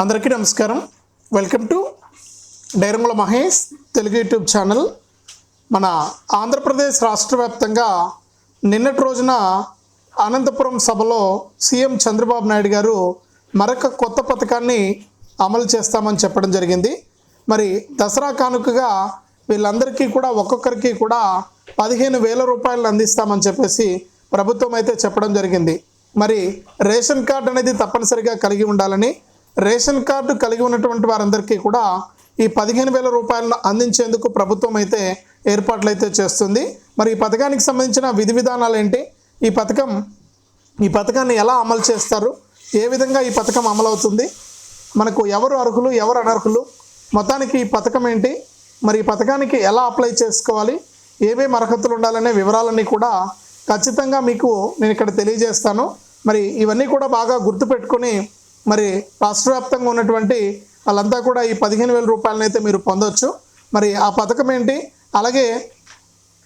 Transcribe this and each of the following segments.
అందరికీ నమస్కారం. Welcome to డైరంగుల Mahesh Telugu YouTube channel. మన ఆంధ్రప్రదేశ్ రాష్ట్ర వ్యాప్తంగా నిన్నటి రోజున అనంతపురం సభలో సీఎం చంద్రబాబు నాయుడు గారు మరొక కొత్త పథకాన్ని అమలు చేస్తామని చెప్పడం జరిగింది. మరి దసరా కానుకగా వీళ్ళందరికీ కూడా ఒక్కొక్కరికి కూడా పదిహేను వేల రూపాయలు అందిస్తామని చెప్పేసి ప్రభుత్వం అయితే చెప్పడం జరిగింది. మరి రేషన్ కార్డు అనేది తప్పనిసరిగా కలిగి ఉండాలని రేషన్ కార్డు కలిగి ఉన్నటువంటి వారందరికీ కూడా ఈ పదిహేను వేల రూపాయలను అందించేందుకు ప్రభుత్వం అయితే ఏర్పాట్లు అయితే చేస్తుంది. మరి ఈ పథకానికి సంబంధించిన విధి విధానాలు ఏంటి? ఈ పథకం ఈ పథకాన్ని ఎలా అమలు చేస్తారు? ఏ విధంగా ఈ పథకం అమలవుతుంది? మనకు ఎవరు అర్హులు ఎవరు అనర్హులు? మొత్తానికి ఈ పథకం ఏంటి? మరి ఈ పథకానికి ఎలా అప్లై చేసుకోవాలి? ఏమేమి అర్హతలు ఉండాలనే వివరాలన్నీ కూడా ఖచ్చితంగా మీకు నేను ఇక్కడ తెలియజేస్తాను. మరి ఇవన్నీ కూడా బాగా గుర్తుపెట్టుకొని మరి రాష్ట్ర వ్యాప్తంగా ఉన్నటువంటి వాళ్ళంతా కూడా ఈ పదిహేను వేల రూపాయలనైతే మీరు పొందొచ్చు. మరి ఆ పథకం ఏంటి? అలాగే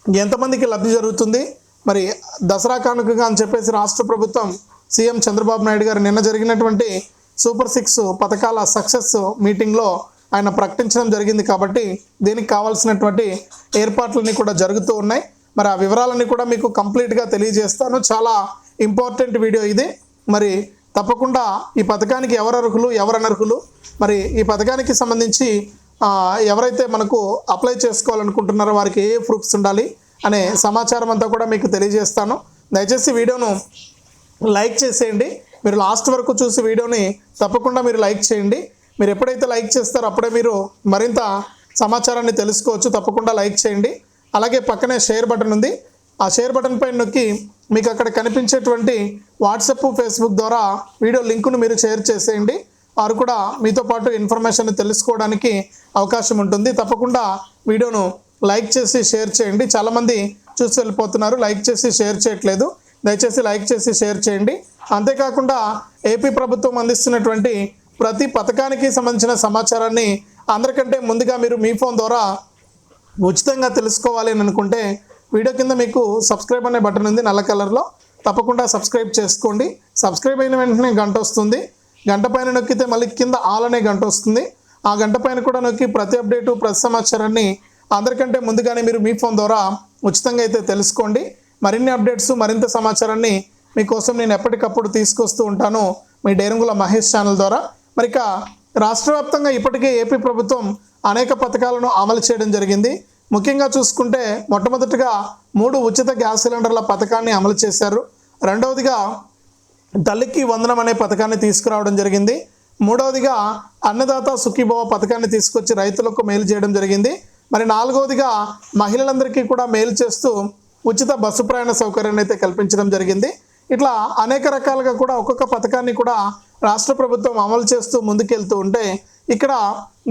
ఎంతమందికి లబ్ధి జరుగుతుంది? మరి దసరా కానుకగా అని చెప్పేసి రాష్ట్ర ప్రభుత్వం సీఎం చంద్రబాబు నాయుడు గారు నిన్న జరిగినటువంటి సూపర్ సిక్స్ పథకాల సక్సెస్ మీటింగ్లో ఆయన ప్రకటించడం జరిగింది కాబట్టి దీనికి కావాల్సినటువంటి ఏర్పాట్లన్నీ కూడా జరుగుతూ ఉన్నాయి. మరి ఆ వివరాలన్నీ కూడా మీకు కంప్లీట్గా తెలియజేస్తాను. చాలా ఇంపార్టెంట్ వీడియో ఇది. మరి తప్పకుండా ఈ పథకానికి ఎవరు అర్హులు ఎవరు అనర్హులు మరి ఈ పథకానికి సంబంధించి ఎవరైతే మనకు అప్లై చేసుకోవాలనుకుంటున్నారో వారికి ఏ ప్రూఫ్స్ ఉండాలి అనే సమాచారం అంతా కూడా మీకు తెలియజేస్తాను. దయచేసి వీడియోను లైక్ చేసేయండి. మీరు లాస్ట్ వరకు చూసి వీడియోని తప్పకుండా మీరు లైక్ చేయండి. మీరు ఎప్పుడైతే లైక్ చేస్తారో అప్పుడే మీరు మరింత సమాచారాన్ని తెలుసుకోవచ్చు. తప్పకుండా లైక్ చేయండి. అలాగే పక్కనే షేర్ బటన్ ఉంది. ఆ షేర్ బటన్ పైన నొక్కి మీకు అక్కడ కనిపించేటువంటి వాట్సప్ ఫేస్బుక్ ద్వారా వీడియో లింకును మీరు షేర్ చేసేయండి. వారు కూడా మీతో పాటు ఇన్ఫర్మేషన్ తెలుసుకోవడానికి అవకాశం ఉంటుంది. తప్పకుండా వీడియోను లైక్ చేసి షేర్ చేయండి. చాలామంది చూసి వెళ్ళిపోతున్నారు. లైక్ చేసి షేర్ చేయట్లేదు. దయచేసి లైక్ చేసి షేర్ చేయండి. అంతేకాకుండా ఏపీ ప్రభుత్వం అందిస్తున్నటువంటి ప్రతి పథకానికి సంబంధించిన సమాచారాన్ని అందరికంటే ముందుగా మీరు మీ ఫోన్ ద్వారా ఉచితంగా తెలుసుకోవాలి అని అనుకుంటే వీడియో కింద మీకు సబ్స్క్రైబ్ అనే బటన్ ఉంది నల్ల కలర్లో తప్పకుండా సబ్స్క్రైబ్ చేసుకోండి. సబ్స్క్రైబ్ అయిన వెంటనే గంట వస్తుంది. గంట పైన నొక్కితే మళ్ళీ కింద ఆల్ అనే గంట వస్తుంది. ఆ గంట పైన కూడా నొక్కి ప్రతి అప్డేటు ప్రతి సమాచారాన్ని అందరికంటే ముందుగానే మీరు మీ ఫోన్ ద్వారా ఉచితంగా అయితే తెలుసుకోండి. మరిన్ని అప్డేట్స్ మరింత సమాచారాన్ని మీకోసం నేను ఎప్పటికప్పుడు తీసుకొస్తూ ఉంటాను మీ డేరంగుల మహేష్ ఛానల్ ద్వారా. మరి ఇక రాష్ట్ర వ్యాప్తంగా ఇప్పటికే ఏపీ ప్రభుత్వం అనేక పథకాలను అమలు చేయడం జరిగింది. ముఖ్యంగా చూసుకుంటే మొట్టమొదటిగా మూడు ఉచిత గ్యాస్ సిలిండర్ల పథకాన్ని అమలు చేశారు. రెండవదిగా తల్లికి వందనం అనే పథకాన్ని తీసుకురావడం జరిగింది. మూడవదిగా అన్నదాత సుఖీభవ పథకాన్ని తీసుకొచ్చి రైతులకు మేలు చేయడం జరిగింది. మరి నాలుగవదిగా మహిళలందరికీ కూడా మేలు చేస్తూ ఉచిత బస్సు ప్రయాణ సౌకర్యాన్ని అయితే కల్పించడం జరిగింది. ఇట్లా అనేక రకాలుగా కూడా ఒక్కొక్క పథకాన్ని కూడా రాష్ట్ర ప్రభుత్వం అమలు చేస్తూ ముందుకెళ్తూ ఉంటే ఇక్కడ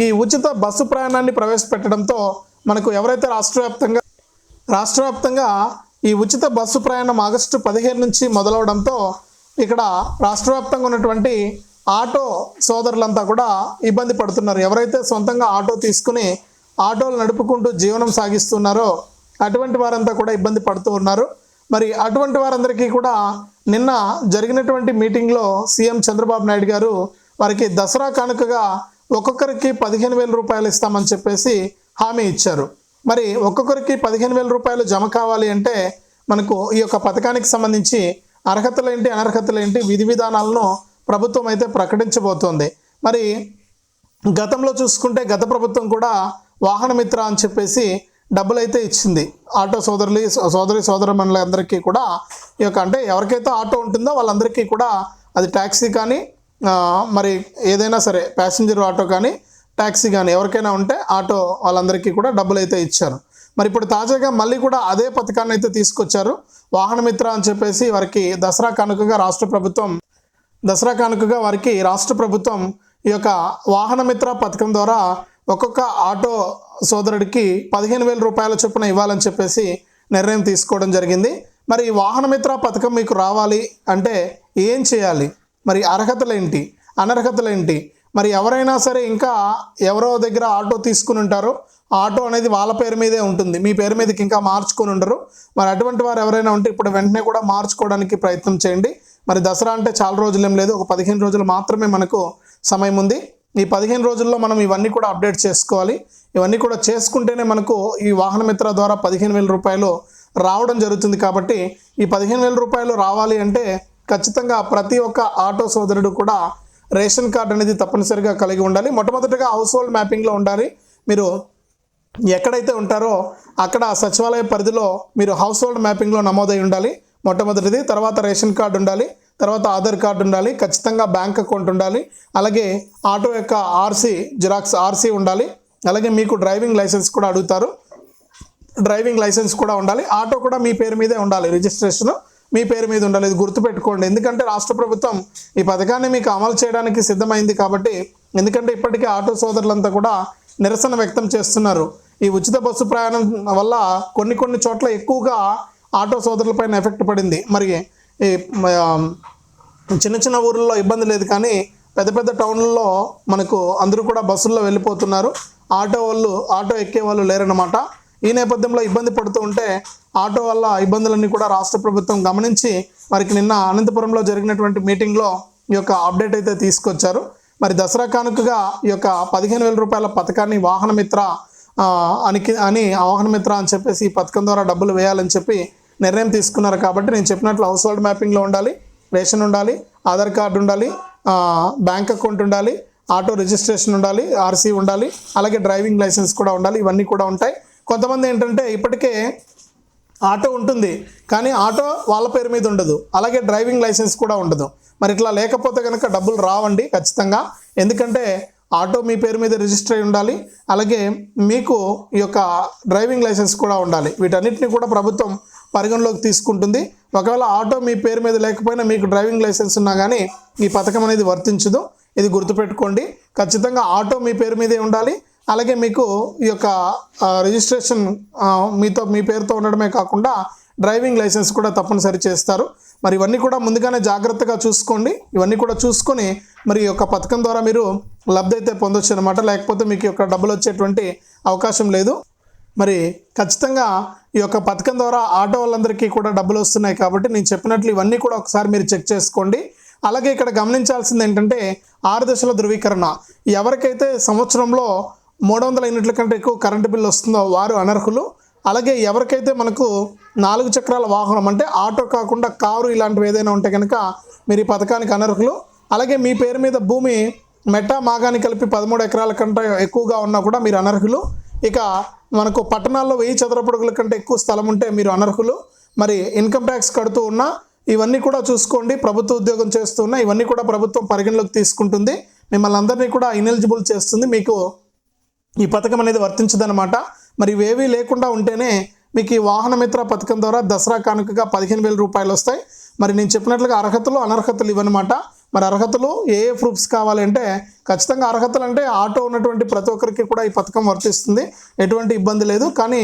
ఈ ఉచిత బస్సు ప్రయాణాన్ని ప్రవేశపెట్టడంతో మనకు ఎవరైతే రాష్ట్రవ్యాప్తంగా రాష్ట్రవ్యాప్తంగా ఈ ఉచిత బస్సు ప్రయాణం ఆగస్టు పదిహేను నుంచి మొదలవడంతో ఇక్కడ రాష్ట్రవ్యాప్తంగా ఉన్నటువంటి ఆటో సోదరులంతా కూడా ఇబ్బంది పడుతున్నారు. ఎవరైతే సొంతంగా ఆటో తీసుకుని ఆటోలు నడుపుకుంటూ జీవనం సాగిస్తున్నారో అటువంటి వారంతా కూడా ఇబ్బంది పడుతూ ఉన్నారు. మరి అటువంటి వారందరికీ కూడా నిన్న జరిగినటువంటి మీటింగ్లో సీఎం చంద్రబాబు నాయుడు గారు వారికి దసరా కానుకగా ఒక్కొక్కరికి పదిహేను వేల రూపాయలు ఇస్తామని చెప్పేసి హామీ ఇచ్చారు. మరి ఒక్కొక్కరికి పదిహేను వేల రూపాయలు జమ కావాలి అంటే మనకు ఈ యొక్క పథకానికి సంబంధించి అర్హతలు ఏంటి అనర్హతలు ఏంటి విధి విధానాలను ప్రభుత్వం అయితే ప్రకటించబోతోంది. మరి గతంలో చూసుకుంటే గత ప్రభుత్వం కూడా వాహనమిత్ర అని చెప్పేసి డబ్బులు అయితే ఇచ్చింది. ఆటో సోదరులు సోదరి సోదరుమణులందరికీ కూడా ఈ యొక్క అంటే ఎవరికైతే ఆటో ఉంటుందో వాళ్ళందరికీ కూడా అది ట్యాక్సీ కానీ మరి ఏదైనా సరే ప్యాసింజర్ ఆటో కానీ ట్యాక్సీ కానీ ఎవరికైనా ఉంటే ఆటో వాళ్ళందరికీ కూడా డబ్బులు అయితే ఇచ్చారు. మరి ఇప్పుడు తాజాగా మళ్ళీ కూడా అదే పథకాన్ని అయితే తీసుకొచ్చారు. వాహనమిత్ర అని చెప్పేసి వారికి దసరా కానుకగా రాష్ట్ర ప్రభుత్వం దసరా కానుకగా వారికి రాష్ట్ర ప్రభుత్వం ఈ యొక్క వాహనమిత్ర పథకం ద్వారా ఒక్కొక్క ఆటో సోదరుడికి పదిహేను వేల రూపాయల చొప్పున ఇవ్వాలని చెప్పేసి నిర్ణయం తీసుకోవడం జరిగింది. మరి ఈ వాహనమిత్ర పథకం మీకు రావాలి అంటే ఏం చేయాలి? మరి అర్హతలు ఏంటి? అనర్హతలు ఏంటి? మరి ఎవరైనా సరే ఇంకా ఎవరో దగ్గర ఆటో తీసుకుని ఉంటారు. ఆ ఆటో అనేది వాళ్ళ పేరు మీదే ఉంటుంది. మీ పేరు మీదకి ఇంకా మార్చుకొని ఉండరు. మరి అటువంటి వారు ఎవరైనా ఉంటే ఇప్పుడు వెంటనే కూడా మార్చుకోవడానికి ప్రయత్నం చేయండి. మరి దసరా అంటే చాలా రోజులు ఏం లేదు. ఒక పదిహేను రోజులు మాత్రమే మనకు సమయం ఉంది. ఈ పదిహేను రోజుల్లో మనం ఇవన్నీ కూడా అప్డేట్ చేసుకోవాలి. ఇవన్నీ కూడా చేసుకుంటేనే మనకు ఈ వాహన మిత్ర ద్వారా పదిహేను వేల రూపాయలు రావడం జరుగుతుంది కాబట్టి ఈ పదిహేను వేల రూపాయలు రావాలి అంటే ఖచ్చితంగా ప్రతి ఒక్క ఆటో సోదరుడు కూడా రేషన్ కార్డు అనేది తప్పనిసరిగా కలిగి ఉండాలి. మొట్టమొదటిగా హౌస్ హోల్డ్ మ్యాపింగ్లో ఉండాలి. మీరు ఎక్కడైతే ఉంటారో అక్కడ సచివాలయ పరిధిలో మీరు హౌస్ హోల్డ్ మ్యాపింగ్లో నమోదై ఉండాలి. మొట్టమొదటిది తర్వాత రేషన్ కార్డు ఉండాలి. తర్వాత ఆధార్ కార్డు ఉండాలి. ఖచ్చితంగా బ్యాంక్ అకౌంట్ ఉండాలి. అలాగే ఆటో యొక్క ఆర్సీ జిరాక్స్ ఆర్సీ ఉండాలి. అలాగే మీకు డ్రైవింగ్ లైసెన్స్ కూడా అడుగుతారు. డ్రైవింగ్ లైసెన్స్ కూడా ఉండాలి. ఆటో కూడా మీ పేరు మీదే ఉండాలి రిజిస్ట్రేషన్. మీ పేరు మీద ఉండాలి ఇది గుర్తుపెట్టుకోండి. ఎందుకంటే రాష్ట్ర ప్రభుత్వం ఈ పథకాన్ని మీకు అమలు చేయడానికి సిద్ధమైంది కాబట్టి ఎందుకంటే ఇప్పటికే ఆటో సోదరులంతా కూడా నిరసన వ్యక్తం చేస్తున్నారు. ఈ ఉచిత బస్సు ప్రయాణం వల్ల కొన్ని కొన్ని చోట్ల ఎక్కువగా ఆటో సోదరులపైన ఎఫెక్ట్ పడింది. మరి ఈ చిన్న చిన్న ఊర్లలో ఇబ్బంది లేదు కానీ పెద్ద పెద్ద టౌన్లలో మనకు అందరూ కూడా బస్సుల్లో వెళ్ళిపోతున్నారు. ఆటో వాళ్ళు ఆటో ఎక్కే వాళ్ళు లేరన్నమాట. ఈ నేపథ్యంలో ఇబ్బంది పడుతూ ఉంటే ఆటో వల్ల ఇబ్బందులన్నీ కూడా రాష్ట్ర ప్రభుత్వం గమనించి వారికి నిన్న అనంతపురంలో జరిగినటువంటి మీటింగ్లో ఈ యొక్క అప్డేట్ అయితే తీసుకొచ్చారు. మరి దసరా కానుకగా ఈ యొక్క పదిహేను వేల రూపాయల పథకాన్ని వాహనమిత్ర అని అనికి అని వాహన మిత్ర అని చెప్పేసి ఈ పథకం ద్వారా డబ్బులు వేయాలని చెప్పి నిర్ణయం తీసుకున్నారు కాబట్టి నేను చెప్పినట్లు హౌస్ హోల్డ్ మ్యాపింగ్లో ఉండాలి రేషన్ ఉండాలి ఆధార్ కార్డు ఉండాలి బ్యాంక్ అకౌంట్ ఉండాలి ఆటో రిజిస్ట్రేషన్ ఉండాలి ఆర్సీ ఉండాలి అలాగే డ్రైవింగ్ లైసెన్స్ కూడా ఉండాలి ఇవన్నీ కూడా ఉంటాయి. కొంతమంది ఏంటంటే ఇప్పటికే ఆటో ఉంటుంది కానీ ఆటో వాళ్ళ పేరు మీద ఉండదు. అలాగే డ్రైవింగ్ లైసెన్స్ కూడా ఉండదు. మరి ఇట్లా లేకపోతే కనుక డబ్బులు రావండి ఖచ్చితంగా. ఎందుకంటే ఆటో మీ పేరు మీద రిజిస్టర్ అయి ఉండాలి అలాగే మీకు ఈ యొక్క డ్రైవింగ్ లైసెన్స్ కూడా ఉండాలి. వీటన్నిటిని కూడా ప్రభుత్వం పరిగణలోకి తీసుకుంటుంది. ఒకవేళ ఆటో మీ పేరు మీద లేకపోయినా మీకు డ్రైవింగ్ లైసెన్స్ ఉన్నా కానీ ఈ పథకం అనేది వర్తించదు. ఇది గుర్తుపెట్టుకోండి. ఖచ్చితంగా ఆటో మీ పేరు మీదే ఉండాలి అలాగే మీకు ఈ యొక్క రిజిస్ట్రేషన్ మీతో మీ పేరుతో ఉండడమే కాకుండా డ్రైవింగ్ లైసెన్స్ కూడా తప్పనిసరి చేస్తారు. మరి ఇవన్నీ కూడా ముందుగానే జాగ్రత్తగా చూసుకోండి. ఇవన్నీ కూడా చూసుకొని మరి ఈ యొక్క పథకం ద్వారా మీరు లబ్ధి అయితే పొందొచ్చు అనమాట లేకపోతే మీకు యొక్క డబ్బులు వచ్చేటువంటి అవకాశం లేదు. మరి ఖచ్చితంగా ఈ యొక్క పథకం ద్వారా ఆటో వాళ్ళందరికీ కూడా డబ్బులు వస్తున్నాయి కాబట్టి నేను చెప్పినట్లు ఇవన్నీ కూడా ఒకసారి మీరు చెక్ చేసుకోండి. అలాగే ఇక్కడ గమనించాల్సింది ఏంటంటే ఆరు దశల ధృవీకరణ. ఎవరికైతే సంవత్సరంలో మూడు వందల యూనిట్ల కంటే ఎక్కువ కరెంటు బిల్లు వస్తుందో వారు అనర్హులు. అలాగే ఎవరికైతే మనకు నాలుగు చక్రాల వాహనం అంటే ఆటో కాకుండా కారు ఇలాంటివి ఏదైనా ఉంటే కనుక మీరు ఈ పథకానికి అనర్హులు. అలాగే మీ పేరు మీద భూమి మెట్టా మాగాని కలిపి పదమూడు ఎకరాల కంటే ఎక్కువగా ఉన్నా కూడా మీరు అనర్హులు. ఇక మనకు పట్టణాల్లో వెయ్యి చదరపడుగుల కంటే ఎక్కువ స్థలం ఉంటే మీరు అనర్హులు. మరి ఇన్కమ్ ట్యాక్స్ కడుతూ ఉన్నా ఇవన్నీ కూడా చూసుకోండి. ప్రభుత్వ ఉద్యోగం చేస్తున్నా ఇవన్నీ కూడా ప్రభుత్వం పరిగణలోకి తీసుకుంటుంది. మిమ్మల్ని అందరినీ కూడా ఇనెలిజిబుల్ చేస్తుంది. మీకు ఈ పథకం అనేది వర్తించదనమాట మరి ఇవేవీ లేకుండా ఉంటేనే మీకు ఈ వాహన మిత్ర పథకం ద్వారా దసరా కానుకగా పదిహేను వేల రూపాయలు వస్తాయి. మరి నేను చెప్పినట్లుగా అర్హతలు అనర్హతలు ఇవన్నమాట మరి అర్హతలు ఏ ఏ ప్రూఫ్స్ కావాలంటే ఖచ్చితంగా అర్హతలు అంటే ఆటో ఉన్నటువంటి ప్రతి ఒక్కరికి కూడా ఈ పథకం వర్తిస్తుంది. ఎటువంటి ఇబ్బంది లేదు. కానీ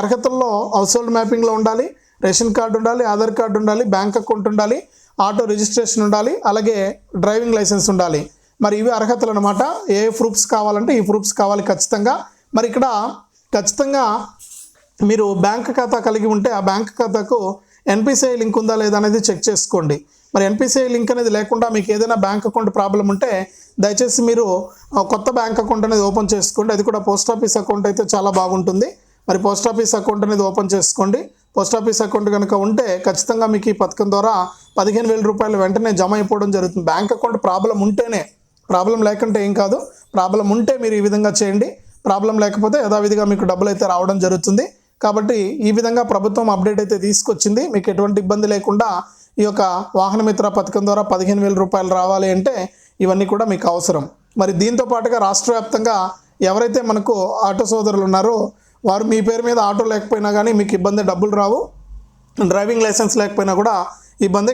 అర్హతల్లో హౌస్ హోల్డ్ మ్యాపింగ్లో ఉండాలి రేషన్ కార్డు ఉండాలి ఆధార్ కార్డు ఉండాలి బ్యాంక్ అకౌంట్ ఉండాలి ఆటో రిజిస్ట్రేషన్ ఉండాలి అలాగే డ్రైవింగ్ లైసెన్స్ ఉండాలి. మరి ఇవి అర్హతలు అనమాట ఏ ప్రూఫ్స్ కావాలంటే ఈ ప్రూఫ్స్ కావాలి ఖచ్చితంగా. మరి ఇక్కడ ఖచ్చితంగా మీరు బ్యాంక్ ఖాతా కలిగి ఉంటే ఆ బ్యాంక్ ఖాతాకు ఎన్పిసిఐ లింక్ ఉందా లేదా అనేది చెక్ చేసుకోండి. మరి ఎన్పిసిఐ లింక్ అనేది లేకుండా మీకు ఏదైనా బ్యాంక్ అకౌంట్ ప్రాబ్లం ఉంటే దయచేసి మీరు కొత్త బ్యాంక్ అకౌంట్ అనేది ఓపెన్ చేసుకోండి. అది కూడా పోస్ట్ ఆఫీస్ అకౌంట్ అయితే చాలా బాగుంటుంది. మరి పోస్ట్ ఆఫీస్ అకౌంట్ అనేది ఓపెన్ చేసుకోండి. పోస్ట్ ఆఫీస్ అకౌంట్ కనుక ఉంటే ఖచ్చితంగా మీకు ఈ పథకం ద్వారా పదిహేను వేల రూపాయలు వెంటనే జమ అయిపోవడం జరుగుతుంది. బ్యాంక్ అకౌంట్ ప్రాబ్లం ఉంటేనే ప్రాబ్లం లేకుంటే ఏం కాదు. ప్రాబ్లం ఉంటే మీరు ఈ విధంగా చేయండి. ప్రాబ్లం లేకపోతే యథావిధిగా మీకు డబ్బులు అయితే రావడం జరుగుతుంది. కాబట్టి ఈ విధంగా ప్రభుత్వం అప్డేట్ అయితే తీసుకొచ్చింది. మీకు ఎటువంటి ఇబ్బంది లేకుండా ఈ యొక్క వాహన మిత్ర పథకం ద్వారా పదిహేను వేల రూపాయలు రావాలి అంటే ఇవన్నీ కూడా మీకు అవసరం. మరి దీంతో పాటుగా రాష్ట్ర వ్యాప్తంగా ఎవరైతే మనకు ఆటో సోదరులు ఉన్నారో వారు మీ పేరు మీద ఆటో లేకపోయినా కానీ మీకు ఇబ్బంది డబ్బులు రావు. డ్రైవింగ్ లైసెన్స్ లేకపోయినా కూడా ఇబ్బంది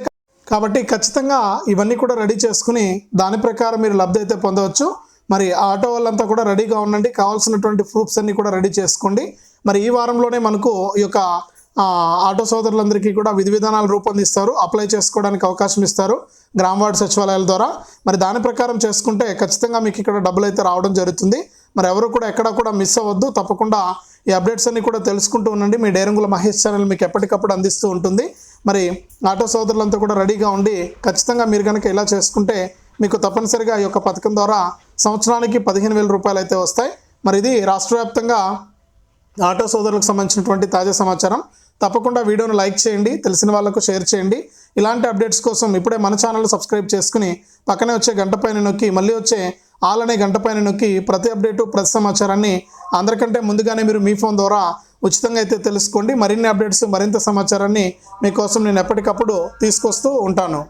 కాబట్టి ఖచ్చితంగా ఇవన్నీ కూడా రెడీ చేసుకుని దాని ప్రకారం మీరు లబ్ధి అయితే పొందవచ్చు. మరి ఆటో వాళ్ళంతా కూడా రెడీగా ఉండండి. కావాల్సినటువంటి ప్రూఫ్స్ అన్నీ కూడా రెడీ చేసుకోండి. మరి ఈ వారంలోనే మనకు ఈ యొక్క ఆటో సోదరులందరికీ కూడా విధి విధానాలు రూపొందిస్తారు. అప్లై చేసుకోవడానికి అవకాశం ఇస్తారు గ్రామ వార్డు సచివాలయాల ద్వారా. మరి దాని ప్రకారం చేసుకుంటే ఖచ్చితంగా మీకు ఇక్కడ డబ్బులు అయితే రావడం జరుగుతుంది. మరి ఎవరు కూడా ఎక్కడ కూడా మిస్ అవ్వద్దు. తప్పకుండా ఈ అప్డేట్స్ అన్ని కూడా తెలుసుకుంటూ ఉండండి. మీ డేరంగుల మహేష్ ఛానల్ మీకు ఎప్పటికప్పుడు అందిస్తూ ఉంటుంది. మరి ఆటో సోదరులంతా కూడా రెడీగా ఉండి ఖచ్చితంగా మీరు కనుక ఇలా చేసుకుంటే మీకు తప్పనిసరిగా ఈ యొక్క పథకం ద్వారా సంవత్సరానికి పదిహేను వేల రూపాయలు అయితే వస్తాయి. మరి ఇది రాష్ట్ర వ్యాప్తంగా ఆటో సోదరులకు సంబంధించినటువంటి తాజా సమాచారం. తప్పకుండా వీడియోను లైక్ చేయండి తెలిసిన వాళ్ళకు షేర్ చేయండి. ఇలాంటి అప్డేట్స్ కోసం ఇప్పుడే మన ఛానల్ సబ్స్క్రైబ్ చేసుకుని పక్కనే వచ్చే గంట పైన నొక్కి మళ్ళీ వచ్చే ఆల్ అనే గంట పైన నొక్కి ప్రతి అప్డేటు ప్రతి సమాచారాన్ని అందరికంటే ముందుగానే మీరు మీ ఫోన్ ద్వారా ఉచితంగా అయితే తెలుసుకోండి. మరిన్ని అప్డేట్స్ మరింత సమాచారాన్ని మీకోసం నేను ఎప్పటికప్పుడు తీసుకొస్తూ ఉంటాను.